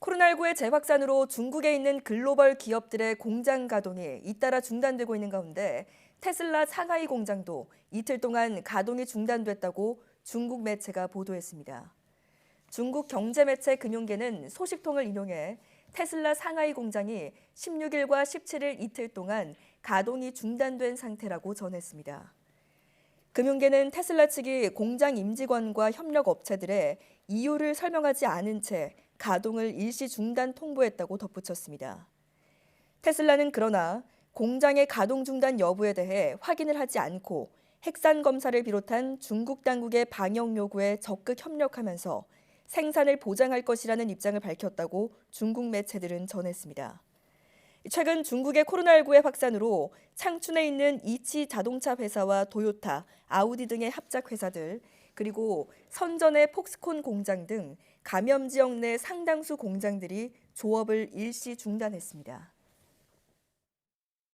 코로나19의 재확산으로 중국에 있는 글로벌 기업들의 공장 가동이 잇따라 중단되고 있는 가운데 테슬라 상하이 공장도 이틀 동안 가동이 중단됐다고 중국 매체가 보도했습니다. 중국 경제 매체 금융계는 소식통을 인용해 테슬라 상하이 공장이 16일과 17일 이틀 동안 가동이 중단된 상태라고 전했습니다. 금융계는 테슬라 측이 공장 임직원과 협력 업체들의 이유를 설명하지 않은 채 가동을 일시 중단 통보했다고 덧붙였습니다. 테슬라는 그러나 공장의 가동 중단 여부에 대해 확인을 하지 않고 핵산 검사를 비롯한 중국 당국의 방역 요구에 적극 협력하면서 생산을 보장할 것이라는 입장을 밝혔다고 중국 매체들은 전했습니다. 최근 중국의 코로나19의 확산으로 창춘에 있는 이치 자동차 회사와 도요타, 아우디 등의 합작 회사들, 그리고 선전의 폭스콘 공장 등 감염 지역 내 상당수 공장들이 조업을 일시 중단했습니다.